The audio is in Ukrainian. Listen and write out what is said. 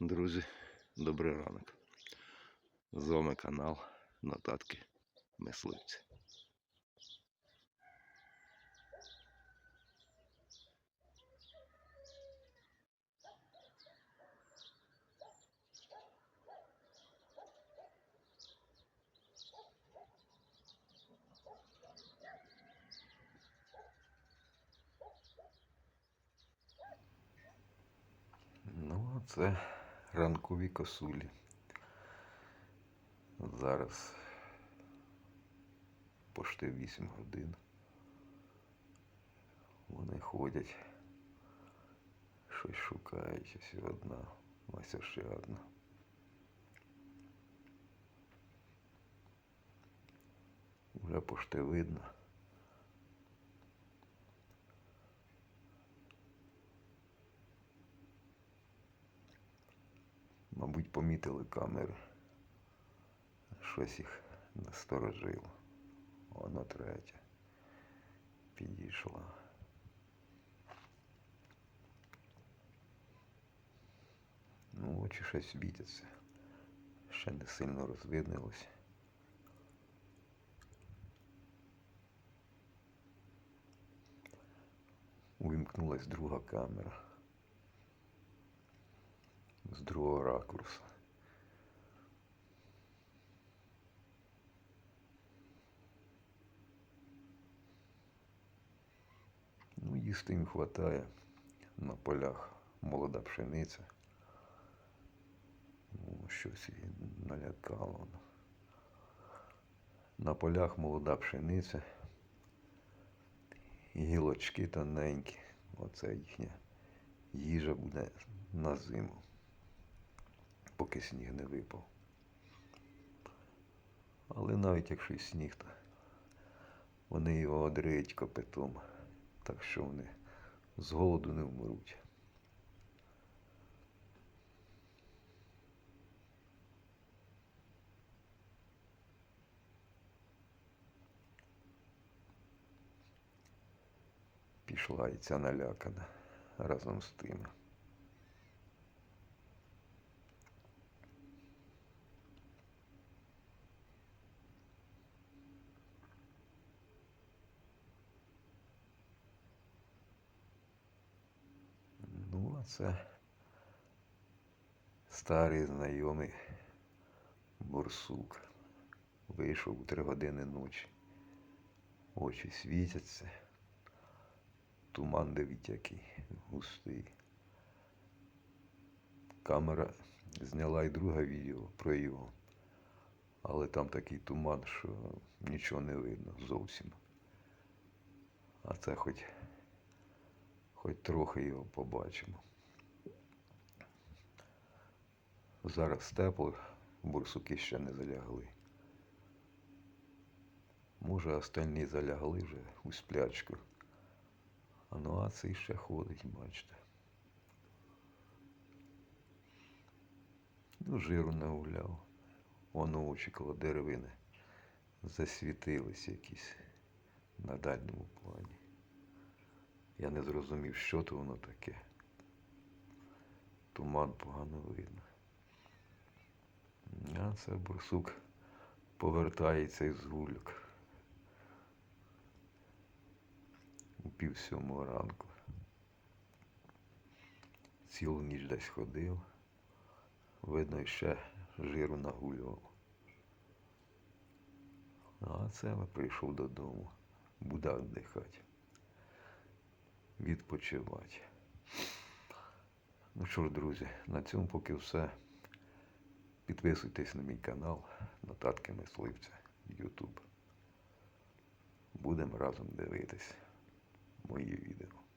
Друзі, добрий ранок. З вами канал Нотатки Мисливці. Ну, це ранкові косулі. Зараз пошти 8 годин. Вони ходять, щось шукають, ось одна, ось ще одна. Вже пошти видно. Мабуть, помітили камери. Щось їх насторожило. Воно третє. Підійшла. Ну, очі щось світяться. Ще не сильно розвиднилось. Увімкнулась друга камера. З другого ракурсу. Ну, їсти їм хватає. На полях молода пшениця. Ну, щось її налякало. На полях молода пшениця. Гілочки тоненькі. Оце їхня їжа буде на зиму, поки сніг не випав. Але навіть якщо й сніг, то вони його одриють копитом, так що вони з голоду не вмруть. Пішла і ця налякана разом з тим. Ну, а це старий знайомий борсук. Вийшов у три години ночі. Очі світяться. Туман дивіть який густий. Камера зняла і друге відео про його. Але там такий туман, що нічого не видно зовсім. А це хоч, хоч трохи його побачимо. Зараз тепло, бурсуки ще не залягли. Може, остальні залягли вже у сплячку. А ну а цей ще ходить, бачите. Ну, жиру нагуляв. Воно очі коло деревини засвітились якісь на дальньому плані. Я не зрозумів, що то воно таке. Туман погано видно. А це бурсук повертається із гульок. у пів сьомого ранку. Цілу ніч десь ходив. Видно, ще жиру нагулював. А це прийшов додому. Буде віддихати. Відпочивати. Ну що ж, друзі, на цьому поки все. Підписуйтесь на мій канал Нотатки Мисливця YouTube. Будемо разом дивитись мої відео.